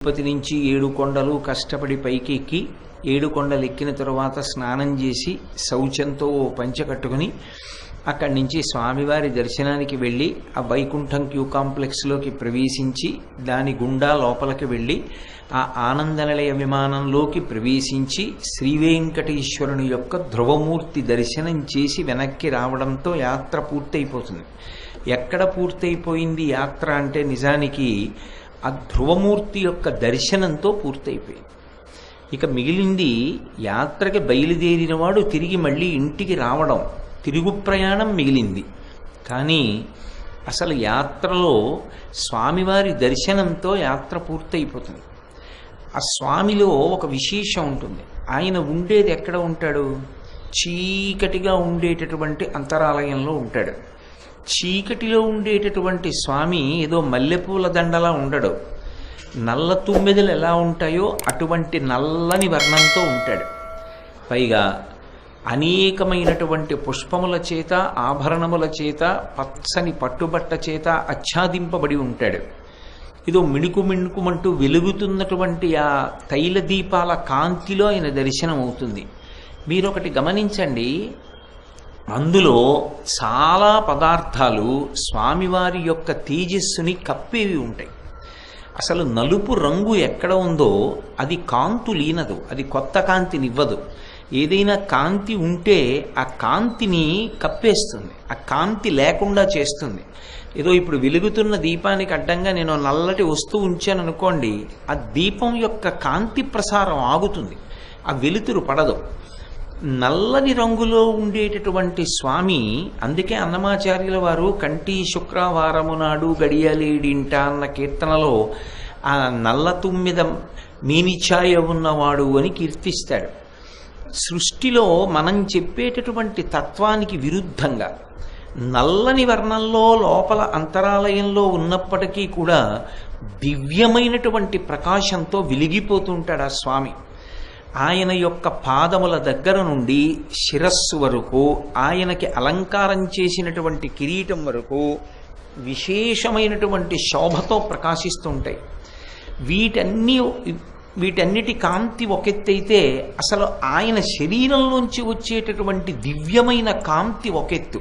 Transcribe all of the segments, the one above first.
తిరుపతి నుంచి ఏడు కొండలు కష్టపడి పైకి ఎక్కి ఏడు కొండలు ఎక్కిన తరువాత స్నానం చేసి శౌచంతో ఓ పంచె కట్టుకుని అక్కడి నుంచి స్వామివారి దర్శనానికి వెళ్ళి ఆ వైకుంఠం క్యూ కాంప్లెక్స్లోకి ప్రవేశించి దాని గుండా లోపలికి వెళ్ళి ఆ ఆనందనిలయ విమానంలోకి ప్రవేశించి శ్రీ వెంకటేశ్వరుని యొక్క ధ్రువమూర్తి దర్శనం చేసి వెనక్కి రావడంతో యాత్ర పూర్తయిపోతుంది. ఎక్కడ పూర్తయిపోయింది యాత్ర అంటే నిజానికి ఆ ధ్రువమూర్తి యొక్క దర్శనంతో పూర్తయిపోయింది. ఇక మిగిలింది యాత్రకి బయలుదేరిన వాడు తిరిగి మళ్ళీ ఇంటికి రావడం తిరుగు ప్రయాణం మిగిలింది. కానీ అసలు యాత్రలో స్వామివారి దర్శనంతో యాత్ర పూర్తయిపోతుంది. ఆ స్వామిలో ఒక విశేషం ఉంటుంది. ఆయన ఉండేది ఎక్కడ ఉంటాడు? చీకటిగా ఉండేటటువంటి అంతరాలయంలో ఉంటాడు. చీకటిలో ఉండేటటువంటి స్వామి ఏదో మల్లెపూల దండలా ఉండడు. నల్ల తుమ్మెదలు ఎలా ఉంటాయో అటువంటి నల్లని వర్ణంతో ఉంటాడు. పైగా అనేకమైనటువంటి పుష్పముల చేత ఆభరణముల చేత పచ్చని పట్టుబట్ట చేత ఆచ్ఛాదింపబడి ఉంటాడు. ఏదో మిణుకు మిణుకుమంటూ వెలుగుతున్నటువంటి ఆ తైల దీపాల కాంతిలో ఆయన దర్శనం అవుతుంది మీరు ఒకటి గమనించండి అందులో చాలా పదార్థాలు స్వామివారి యొక్క తేజస్సుని కప్పేవి ఉంటాయి. అసలు నలుపు రంగు ఎక్కడ ఉందో అది కాంతు లీనదు అది కొత్త కాంతినివ్వదు. ఏదైనా కాంతి ఉంటే ఆ కాంతిని కప్పేస్తుంది ఆ కాంతి లేకుండా చేస్తుంది. ఏదో ఇప్పుడు వెలుగుతున్న దీపానికి అడ్డంగా నేను నల్లటి వస్తువు ఉంచాను అనుకోండి ఆ దీపం యొక్క కాంతి ప్రసారం ఆగుతుంది ఆ వెలుతురు పడదు. నల్లని రంగులో ఉండేటటువంటి స్వామి అందుకే అన్నమాచార్యుల వారు కంటి శుక్రవారము నాడు గడియలేడింట అన్న కీర్తనలో ఆ నల్ల తుమ్మిద మీనిఛాయ ఉన్నవాడు అని కీర్తిస్తాడు. సృష్టిలో మనం చెప్పేటటువంటి తత్వానికి విరుద్ధంగా నల్లని వర్ణంలో లోపల అంతరాలయంలో ఉన్నప్పటికీ కూడా దివ్యమైనటువంటి ప్రకాశంతో వెలిగిపోతుంటాడు ఆ స్వామి. ఆయన యొక్క పాదముల దగ్గర నుండి శిరస్సు వరకు ఆయనకి అలంకారం చేసినటువంటి కిరీటం వరకు విశేషమైనటువంటి శోభతో ప్రకాశిస్తుంటాయి. వీటన్ని వీటన్నిటి కాంతి ఒకెత్తైతే అసలు ఆయన శరీరంలోంచి వచ్చేటటువంటి దివ్యమైన కాంతి ఒకెత్తు.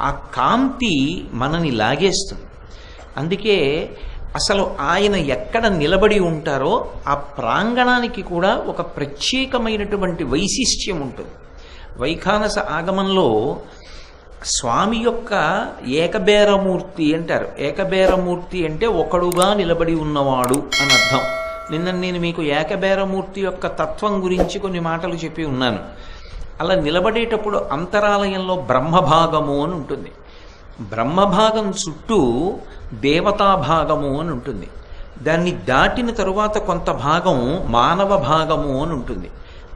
ఆ కాంతి మనని లాగేస్తుంది. అందుకే అసలు ఆయన ఎక్కడ నిలబడి ఉంటారో ఆ ప్రాంగణానికి కూడా ఒక ప్రత్యేకమైనటువంటి వైశిష్ట్యం ఉంటుంది. వైఖానస ఆగమంలో స్వామి యొక్క ఏకబేరమూర్తి అంటారు. ఏకబేరమూర్తి అంటే ఒకడుగా నిలబడి ఉన్నవాడు అని అర్థం. నిన్న నేను మీకు ఏకబేరమూర్తి యొక్క తత్వం గురించి కొన్ని మాటలు చెప్పి ఉన్నాను. అలా నిలబడేటప్పుడు అంతరాలయంలో బ్రహ్మభాగము అని ఉంటుంది. బ్రహ్మభాగం చుట్టూ దేవతా భాగము అని ఉంటుంది. దాన్ని దాటిన తరువాత కొంత భాగం మానవ భాగము అని ఉంటుంది.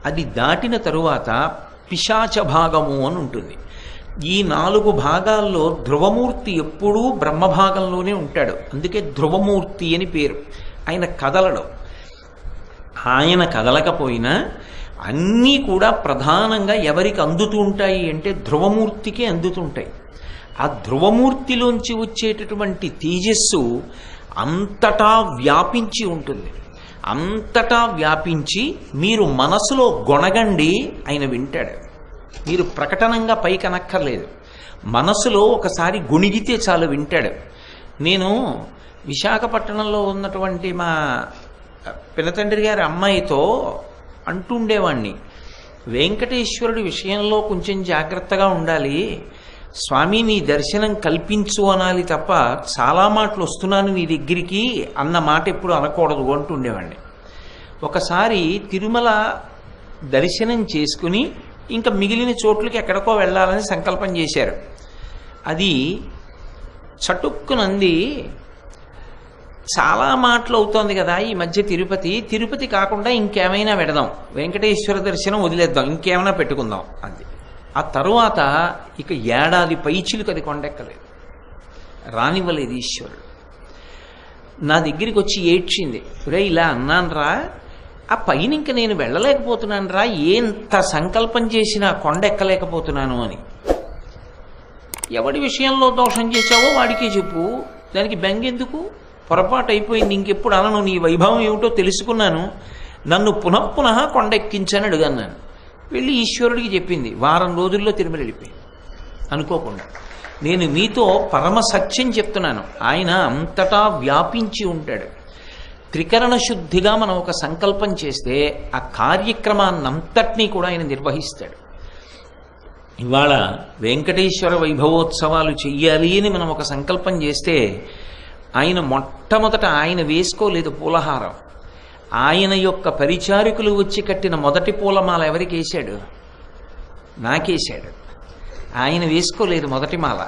అది దాటిన తరువాత పిశాచ భాగము అని ఉంటుంది. ఈ నాలుగు భాగాల్లో ధ్రువమూర్తి ఎప్పుడూ బ్రహ్మభాగంలోనే ఉంటాడు. అందుకే ధ్రువమూర్తి అని పేరు. ఆయన కదలడం. ఆయన కదలకపోయినా అన్నీ కూడా ప్రధానంగా ఎవరికి అందుతూ ఉంటాయి అంటే ధ్రువమూర్తికే అందుతుంటాయి ఆ ధ్రువమూర్తిలోంచి వచ్చేటటువంటి తేజస్సు అంతటా వ్యాపించి ఉంటుంది. అంతటా వ్యాపించి మీరు మనసులో గొణగండి ఆయన వింటాడు. మీరు ప్రకటనంగా పైకనక్కర్లేదు. మనసులో ఒకసారి గుణిగితే చాలు వింటాడు. నేను విశాఖపట్నంలో ఉన్నటువంటి మా పినతండ్రి గారి అమ్మాయితో అంటుండేవాణ్ణి వెంకటేశ్వరుడి విషయంలో కొంచెం జాగ్రత్తగా ఉండాలి. స్వామి నీ దర్శనం కల్పించు అనాలి తప్ప చాలా మాటలు వస్తున్నాను నీ దగ్గరికి అన్న మాట ఎప్పుడు అనకూడదు అంటుండేవాడిని ఒకసారి తిరుమల దర్శనం చేసుకుని ఇంకా మిగిలిన చోట్లకి ఎక్కడికో వెళ్ళాలని సంకల్పం చేశారు. అది చటుక్కునంది చాలా మాటలు అవుతోంది కదా ఈ మధ్య తిరుపతి తిరుపతి కాకుండా ఇంకేమైనా పెడదాం వెంకటేశ్వర దర్శనం వదిలేద్దాం ఇంకేమైనా పెట్టుకుందాం అది. ఆ తరువాత ఇక ఏడాది పైచిలుకు అది కొండెక్కలేదు. రానివ్వలేదు ఈశ్వరుడు. నా దగ్గరికి వచ్చి ఏడ్చింది రే ఇలా అన్నానరా ఆ పైన ఇంక నేను వెళ్ళలేకపోతున్నాను రా ఎంత సంకల్పం చేసినా కొండెక్కలేకపోతున్నాను అని. ఎవడి విషయంలో దోషం చేశావో వాడికే చెప్పు. దానికి బెంగెందుకు? పొరపాటు అయిపోయింది ఇంకెప్పుడు అనను నీ వైభవం ఏమిటో తెలుసుకున్నాను. నన్ను పునఃపునః కొండెక్కించని అడిగాను వెళ్ళి ఈశ్వరుడికి చెప్పింది. వారం రోజుల్లో తిరుమల వెళ్ళిపోయింది. అనుకోకుండా. నేను మీతో పరమ సత్యం చెప్తున్నాను. ఆయన అంతటా వ్యాపించి ఉంటాడు. త్రికరణ శుద్ధిగా మనం ఒక సంకల్పం చేస్తే ఆ కార్యక్రమాన్నంతటినీ కూడా ఆయన నిర్వహిస్తాడు. ఇవాళ వెంకటేశ్వర వైభవోత్సవాలు చెయ్యాలి అని మనం ఒక సంకల్పం చేస్తే ఆయన మొట్టమొదట ఆయన వేసుకోలేదు పూలహారం. ఆయన యొక్క పరిచారికులు వచ్చి కట్టిన మొదటి పూలమాల ఎవరికి వేశాడు? నాకేశాడు. ఆయన వేసుకోలేదు మొదటి మాల.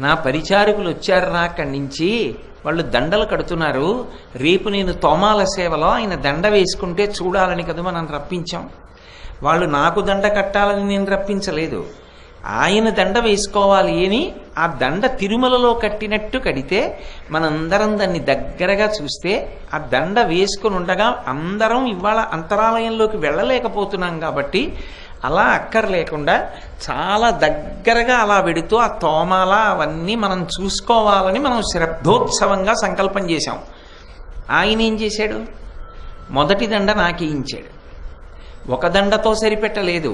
నా పరిచారికులు వచ్చారు రా అక్కడి నుంచి. వాళ్ళు దండలు కడుతున్నారు. రేపు నేను తోమాల సేవలో ఆయన దండ వేసుకుంటే చూడాలని కదా మనం రప్పించాం. వాళ్ళు నాకు దండ కట్టాలని నేను రప్పించలేదు. ఆయన దండ వేసుకోవాలి అని ఆ దండ తిరుమలలో కట్టినట్టు కడితే మనందరం దాన్ని దగ్గరగా చూస్తే ఆ దండ వేసుకుని ఉండగా అందరం ఇవాళ అంతరాలయంలోకి వెళ్ళలేకపోతున్నాం కాబట్టి అలా అక్కర్లేకుండా చాలా దగ్గరగా అలా వెడుతూ ఆ తోమాల అవన్నీ మనం చూసుకోవాలని మనం శ్రద్ధోత్సవంగా సంకల్పం చేశాం. ఆయన ఏం చేశాడు? మొదటి దండ నాకేయించాడు ఒక దండతో సరిపెట్టలేదు.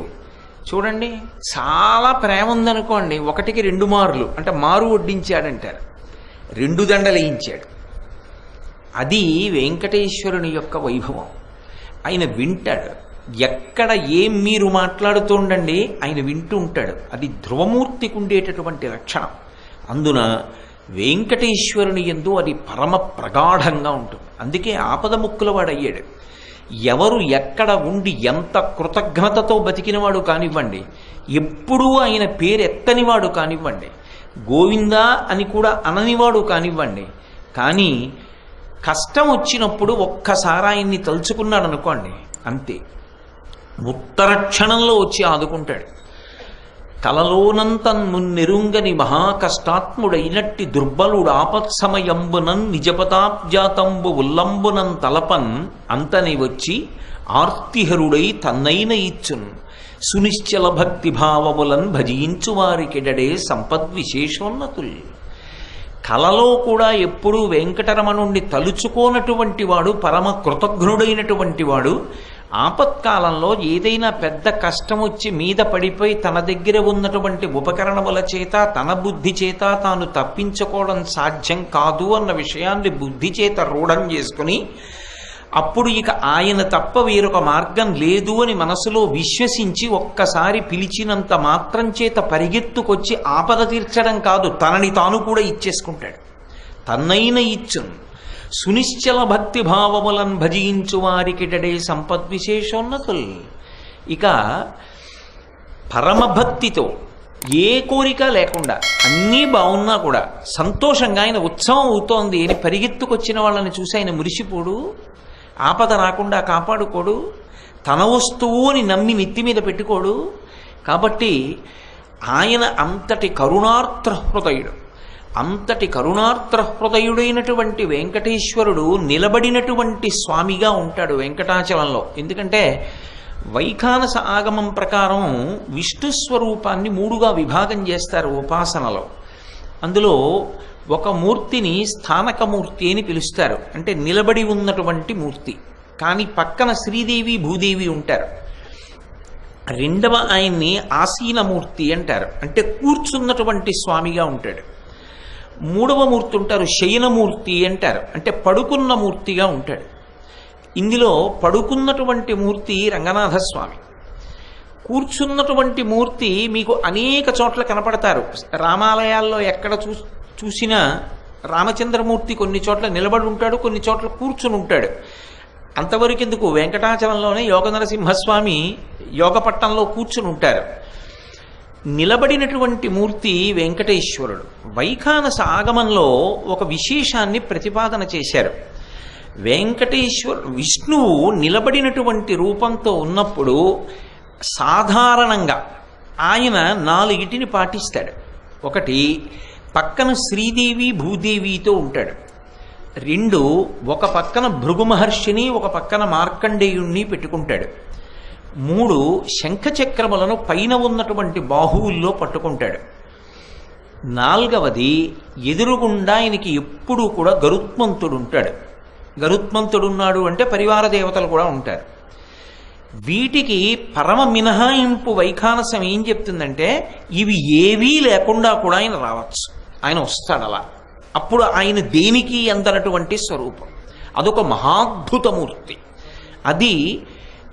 చూడండి చాలా ప్రేమ ఉందనుకోండి ఒకటికి రెండు మారులు అంటే మారు వడ్డించాడంటారు. రెండు దండలు వేయించాడు. అది వెంకటేశ్వరుని యొక్క వైభవం. ఆయన వింటాడు. ఎక్కడ ఏం మీరు మాట్లాడుతుండండి ఆయన వింటూ ఉంటాడు. అది ధ్రువమూర్తికి ఉండేటటువంటి లక్షణం. అందున వెంకటేశ్వరుని ఎందు అది పరమ ప్రగాఢంగా ఉంటుంది. అందుకే ఆపద ముక్కులవాడయ్యాడు. ఎవరు ఎక్కడ ఉండి ఎంత కృతజ్ఞతతో బతికినవాడు కానివ్వండి ఎప్పుడూ ఆయన పేరెత్తనివాడు కానివ్వండి గోవిందా అని కూడా అననివాడు కానివ్వండి కానీ కష్టం వచ్చినప్పుడు ఒక్కసారి ఆయన్ని తలుచుకున్నాడు అనుకోండి అంతే. ఉత్తర క్షణంలో వచ్చి ఆదుకుంటాడు. తలలోనంతన్మున్నెరుంగని మహాకష్టాత్ముడైనట్టి దుర్బలుడు ఆపత్సమయంబునన్ నిజపతాబ్జాతంబు ఉల్లంబునం తలపన్ అంతని వచ్చి ఆర్తిహరుడై తన్నైన ఇచ్చున్ సునిశ్చల భక్తి భావములన్ భజించు వారికెడడే సంపద్విశేషోన్నతుల్. కలలో కూడా ఎప్పుడూ వెంకటరమణుణ్ణి తలుచుకోనటువంటి వాడు పరమ కృతజ్ఞుడైనటువంటి వాడు ఆపత్కాలంలో ఏదైనా పెద్ద కష్టం వచ్చి మీద పడిపోయి తన దగ్గర ఉన్నటువంటి ఉపకరణముల చేత తన బుద్ధి చేత తాను తప్పించుకోవడం సాధ్యం కాదు అన్న విషయాన్ని బుద్ధి చేత రూఢం చేసుకుని అప్పుడు ఇక ఆయన తప్ప వేరొక మార్గం లేదు అని మనసులో విశ్వసించి ఒక్కసారి పిలిచినంత మాత్రం చేత పరిగెత్తుకొచ్చి ఆపద తీర్చడం కాదు తనని తాను కూడా ఇచ్చేసుకుంటాడు. తన్నైన ఇచ్చును. సునిశ్చల భక్తి భావములను భజించు వారికిటడే సంపద్విశేషోన్నతుల్. ఇక పరమభక్తితో ఏ కోరిక లేకుండా అన్నీ బాగున్నా కూడా సంతోషంగా ఆయన ఉత్సవం అవుతోంది అని పరిగెత్తుకొచ్చిన వాళ్ళని చూసి ఆయన మురిసిపోడు ఆపద రాకుండా కాపాడుకోడు తన వస్తువు అని నమ్మి నెత్తి మీద పెట్టుకోడు. కాబట్టి ఆయన అంతటి కరుణార్థ హృదయుడు. అంతటి కరుణార్త్ర హృదయుడైనటువంటి వెంకటేశ్వరుడు నిలబడినటువంటి స్వామిగా ఉంటాడు వెంకటాచలంలో. ఎందుకంటే వైఖానస ఆగమం ప్రకారం విష్ణు స్వరూపాన్ని మూడుగా విభాగం చేస్తారు ఉపాసనలో. అందులో ఒక మూర్తిని స్థానకమూర్తి అని పిలుస్తారు. అంటే నిలబడి ఉన్నటువంటి మూర్తి. కానీ పక్కన శ్రీదేవి భూదేవి ఉంటారు. రెండవ ఆయన్ని ఆసీనమూర్తి అంటారు. అంటే కూర్చున్నటువంటి స్వామిగా ఉంటాడు. మూడవ మూర్తి ఉంటారు శయనమూర్తి అంటారు. అంటే పడుకున్న మూర్తిగా ఉంటాడు. ఇందులో పడుకున్నటువంటి మూర్తి రంగనాథస్వామి. కూర్చున్నటువంటి మూర్తి మీకు అనేక చోట్ల కనపడతారు. రామాలయాల్లో ఎక్కడ చూ చూసినా రామచంద్రమూర్తి కొన్ని చోట్ల నిలబడి ఉంటాడు కొన్ని చోట్ల కూర్చుని ఉంటాడు. అంతవరకు ఎందుకు వెంకటాచలంలోనే యోగ నరసింహస్వామి యోగపట్టణంలో కూర్చుని ఉంటారు. నిలబడినటువంటి మూర్తి వెంకటేశ్వరుడు. వైఖానస ఆగమంలో ఒక విశేషాన్ని ప్రతిపాదన చేశారు. వెంకటేశ్వర విష్ణువు నిలబడినటువంటి రూపంతో ఉన్నప్పుడు సాధారణంగా ఆయన నాలుగిటిని పాటిస్తాడు. ఒకటి పక్కన శ్రీదేవి భూదేవితో ఉంటాడు. రెండు ఒక పక్కన భృగు మహర్షిని ఒక పక్కన మార్కండేయుణ్ణి పెట్టుకుంటాడు. మూడు శంఖచక్రములను పైన ఉన్నటువంటి బాహువుల్లో పట్టుకుంటాడు. నాల్గవది ఎదురుగుండా ఆయనకి ఎప్పుడూ కూడా గరుత్మంతుడు ఉంటాడు గరుత్మంతుడు ఉన్నాడు అంటే పరివార దేవతలు కూడా ఉంటారు. వీటికి పరమ మినహాయింపు వైఖానసం ఏం చెప్తుందంటే ఇవి ఏవీ లేకుండా కూడా ఆయన రావచ్చు. ఆయన వస్తాడు అలా. అప్పుడు ఆయన దేనికి అందనటువంటి స్వరూపం? అదొక మహాద్భుతమూర్తి. అది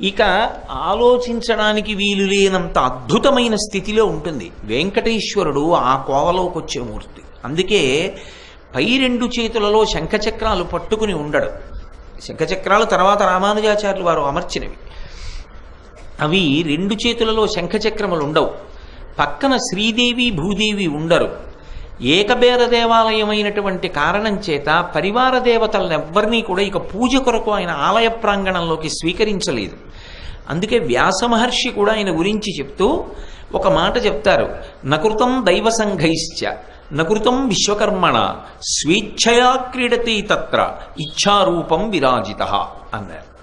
ఇక ఆలోచించడానికి వీలు లేనంత అద్భుతమైన స్థితిలో ఉంటుంది. వెంకటేశ్వరుడు ఆ కోవలోకి వచ్చే మూర్తి. అందుకే పై రెండు చేతులలో శంఖచక్రాలు పట్టుకుని ఉండడు. శంఖచక్రాలు తర్వాత రామానుజాచార్యులు వారు అమర్చినవి. అవి రెండు చేతులలో శంఖచక్రములు ఉండవు. పక్కన శ్రీదేవి భూదేవి ఉండరు. ఏకబేర దేవాలయమైనటువంటి కారణం చేత పరివార దేవతలనెవ్వరినీ కూడా ఇక పూజ కొరకు ఆయన ఆలయ ప్రాంగణంలోకి స్వీకరించలేదు. అందుకే వ్యాస మహర్షి కూడా ఆయన గురించి చెప్తూ ఒక మాట చెప్తారు. నకృతం దైవ సంఘైశ్చ నకృతం విశ్వకర్మణ స్వేచ్ఛయా క్రీడతి తత్ర ఇచ్ఛారూపం విరాజిత అన్నారు.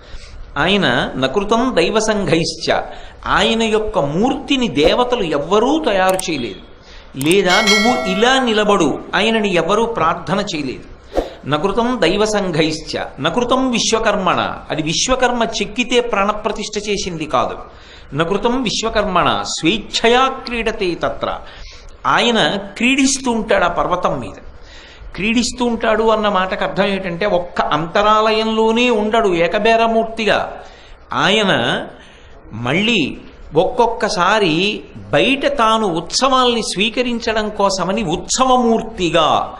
ఆయన నకృతం దైవ సంఘైశ్చ ఆయన యొక్క మూర్తిని దేవతలు ఎవ్వరూ తయారు చేయలేదు. లేదా నువ్వు ఇలా నిలబడు. ఆయనని ఎవరూ ప్రార్థన చేయలేదు. నకృతం దైవ సంఘైశ్చ నకృతం విశ్వకర్మణ. అది విశ్వకర్మ చెక్కితే ప్రాణప్రతిష్ఠ చేసింది కాదు. నకృతం విశ్వకర్మణ స్వేచ్ఛయా క్రీడతే తత్ర. ఆయన క్రీడిస్తూ ఉంటాడు ఆ పర్వతం మీద. క్రీడిస్తూ ఉంటాడు అన్న మాటకు అర్థం ఏంటంటే ఒక్క అంతరాలయంలోనే ఉండడు ఏకబేరమూర్తిగా ఆయన మళ్ళీ ఒక్కొక్కసారి బయట తాను ఉత్సవాల్ని స్వీకరించడం కోసమని ఉత్సవమూర్తిగా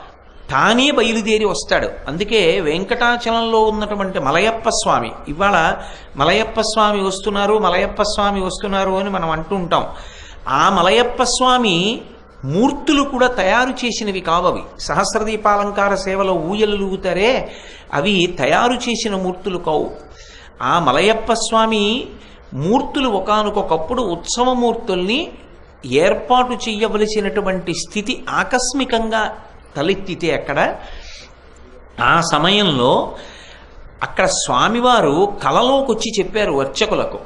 తానే బయలుదేరి వస్తాడు. అందుకే వెంకటాచలంలో ఉన్నటువంటి మలయప్ప స్వామి ఇవాళ మలయప్ప స్వామి వస్తున్నారు మలయప్ప స్వామి వస్తున్నారు అని మనం అంటూ ఉంటాం. ఆ మలయప్ప స్వామి మూర్తులు కూడా తయారు చేసినవి కావవి. సహస్రదీపాలంకార సేవలో ఊయలుగుతారే అవి తయారు చేసిన మూర్తులు కావు. ఆ మలయప్ప స్వామి మూర్తులు ఒకనకొకప్పుడు ఉత్సవమూర్తుల్ని ఏర్పాటు చేయవలసినటువంటి స్థితి ఆకస్మికంగా తలెత్తితే అక్కడ ఆ సమయంలో అక్కడ స్వామివారు కలలోకి వచ్చి చెప్పారు అర్చకులకు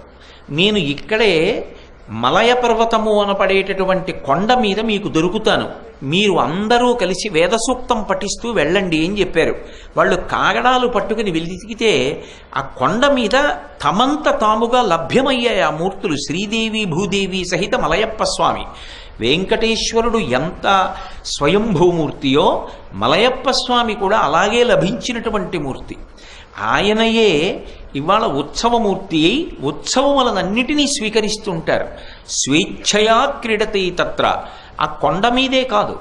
నేను ఇక్కడే మలయ పర్వతము అనపడేటటువంటి కొండ మీద మీకు దొరుకుతాను. మీరు అందరూ కలిసి వేదసూక్తం పఠిస్తూ వెళ్ళండి అని చెప్పారు. వాళ్ళు కాగడాలు పట్టుకుని వెలిగితే ఆ కొండ మీద తమంత తాముగా లభ్యమయ్యాయి ఆ మూర్తులు శ్రీదేవి భూదేవి సహిత మలయప్ప స్వామి. వెంకటేశ్వరుడు ఎంత స్వయంభూమూర్తియో మలయప్ప స్వామి కూడా అలాగే లభించినటువంటి మూర్తి. ఆయనయే ఇవాళ ఉత్సవమూర్తి అయి ఉత్సవములనన్నిటినీ స్వీకరిస్తుంటారు. స్వేచ్ఛయా క్రీడతే తత్ర. ఆ కొండ మీదే కాదు.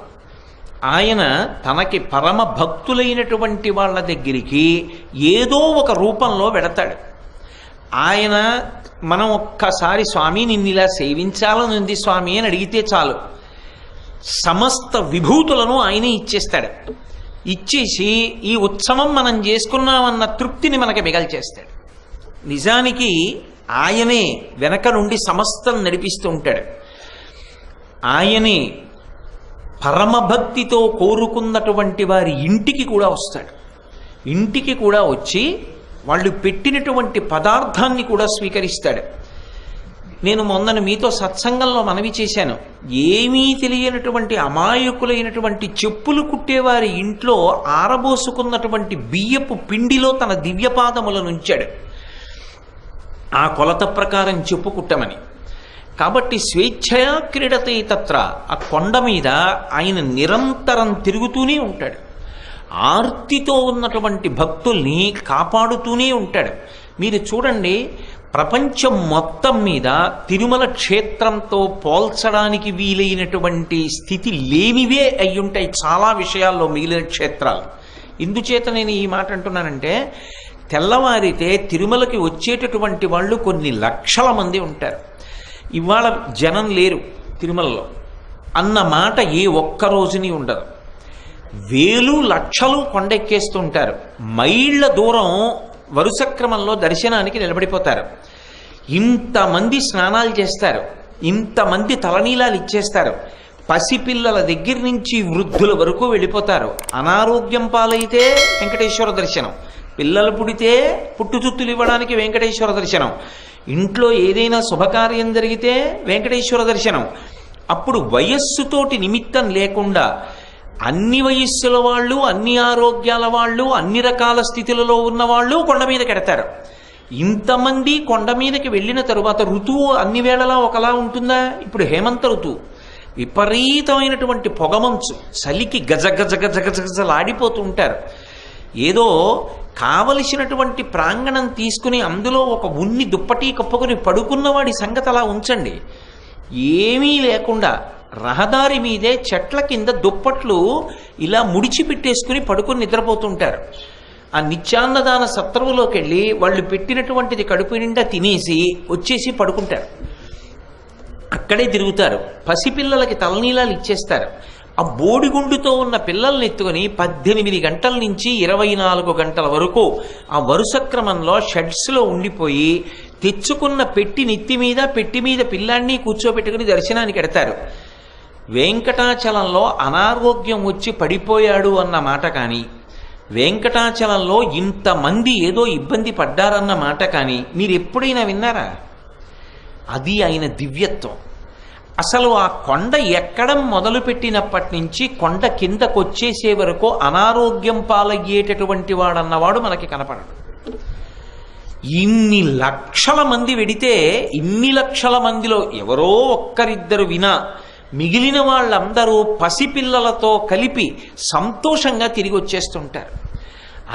ఆయన తనకి పరమ భక్తులైనటువంటి వాళ్ళ దగ్గరికి ఏదో ఒక రూపంలో వెడతాడు. ఆయన మనం ఒక్కసారి స్వామి నిన్ను ఇలా సేవించాలని ఉంది స్వామి అని అడిగితే చాలు. సమస్త విభూతులను ఆయనే ఇచ్చేస్తాడు. ఇచ్చేసి ఈ ఉత్సవం మనం చేసుకున్నామన్న తృప్తిని మనకి మిగల్చేస్తాడు. నిజానికి ఆయనే వెనక నుండి సమస్తం నడిపిస్తూ ఉంటాడు. ఆయనే పరమభక్తితో కోరుకున్నటువంటి వారి ఇంటికి కూడా వస్తాడు. ఇంటికి కూడా వచ్చి వాళ్ళు పెట్టినటువంటి పదార్థాన్ని కూడా స్వీకరిస్తాడు. నేను మొన్నను మీతో సత్సంగంలో మనవి చేశాను. ఏమీ తెలియనటువంటి అమాయకులైనటువంటి చెప్పులు కుట్టేవారి ఇంట్లో ఆరబోసుకున్నటువంటి బియ్యపు పిండిలో తన దివ్యపాదములను ఉంచాడు. ఆ కొలత ప్రకారం చెప్పుకుట్టమని. కాబట్టి స్వేచ్ఛయా క్రీడతే తత్ర. ఆ కొండ మీద ఆయన నిరంతరం తిరుగుతూనే ఉంటాడు. ఆర్తితో ఉన్నటువంటి భక్తుల్ని కాపాడుతూనే ఉంటాడు. మీరు చూడండి ప్రపంచం మొత్తం మీద తిరుమల క్షేత్రంతో పోల్చడానికి వీలైనటువంటి స్థితి లేనివే అయ్యుంటాయి చాలా విషయాల్లో మిగిలిన క్షేత్రాలు. ఇందుచేత నేను ఈ మాట అంటున్నానంటే తెల్లవారితే తిరుమలకి వచ్చేటటువంటి వాళ్ళు కొన్ని లక్షల మంది ఉంటారు. ఇవాళ జనం లేరు తిరుమలలో. అన్న మాట ఏ ఒక్క రోజుని ఉండదు. వేలు లక్షలు కొండెక్కేస్తుంటారు. మైళ్ళ దూరం వరుస క్రమంలో దర్శనానికి నిలబడిపోతారు. ఇంతమంది స్నానాలు చేస్తారు. ఇంతమంది తలనీలాలు ఇచ్చేస్తారు. పసిపిల్లల దగ్గర నుంచి వృద్ధుల వరకు వెళ్ళిపోతారు. అనారోగ్యం పాలైతే వెంకటేశ్వర దర్శనం. పిల్లలు పుడితే పుట్టుచుత్తులు ఇవ్వడానికి వెంకటేశ్వర దర్శనం. ఇంట్లో ఏదైనా శుభకార్యం జరిగితే వెంకటేశ్వర దర్శనం. అప్పుడు వయస్సుతోటి నిమిత్తం లేకుండా అన్ని వయస్సుల వాళ్ళు అన్ని ఆరోగ్యాల వాళ్ళు అన్ని రకాల స్థితులలో ఉన్న వాళ్ళు కొండ మీద కెడతారు. ఇంతమంది కొండ మీదకి వెళ్ళిన తరువాత ఋతువు అన్ని వేళలా ఒకలా ఉంటుందా? ఇప్పుడు హేమంత ఋతువు. విపరీతమైనటువంటి పొగమంచు చలికి గజ గజ గజ గజ గజలాడిపోతూ ఉంటారు. ఏదో కావలసినటువంటి ప్రాంగణం తీసుకుని అందులో ఒక ఉన్ని దుప్పటి కప్పుకొని పడుకున్నవాడి సంగతి అలా ఉంచండి. ఏమీ లేకుండా రహదారి మీదే చెట్ల కింద దుప్పట్లు ఇలా ముడిచిపెట్టేసుకుని పడుకుని నిద్రపోతుంటారు. ఆ నిత్యాన్నదాన సత్రవులోకి వెళ్ళి వాళ్ళు పెట్టినటువంటిది కడుపు నిండా తినేసి వచ్చేసి పడుకుంటారు. అక్కడే తిరుగుతారు. పసిపిల్లలకి తలనీలాలు ఇచ్చేస్తారు. ఆ బోడిగుండుతో ఉన్న పిల్లల్ని ఎత్తుకొని పద్దెనిమిది గంటల నుంచి ఇరవై నాలుగు గంటల వరకు ఆ వరుస క్రమంలో షెడ్స్లో ఉండిపోయి తెచ్చుకున్న పెట్టి నెత్తి మీద పెట్టి మీద పిల్లాన్ని కూర్చోబెట్టుకుని దర్శనానికి ఎడతారు. వెంకటాచలంలో అనారోగ్యం వచ్చి పడిపోయాడు అన్న మాట కానీ వెంకటాచలంలో ఇంతమంది ఏదో ఇబ్బంది పడ్డారన్న మాట కానీ మీరు ఎప్పుడైనా విన్నారా? అది ఆయన దివ్యత్వం. అసలు ఆ కొండ ఎక్కడం మొదలుపెట్టినప్పటి నుంచి కొండ కిందకొచ్చేసే వరకు అనారోగ్యం పాలయ్యేటటువంటి వాడన్నవాడు మనకి కనపడడు. ఇన్ని లక్షల మంది వెడితే ఇన్ని లక్షల మందిలో ఎవరో ఒక్కరిద్దరు వినా మిగిలిన వాళ్ళందరూ పసిపిల్లలతో కలిపి సంతోషంగా తిరిగి వచ్చేస్తుంటారు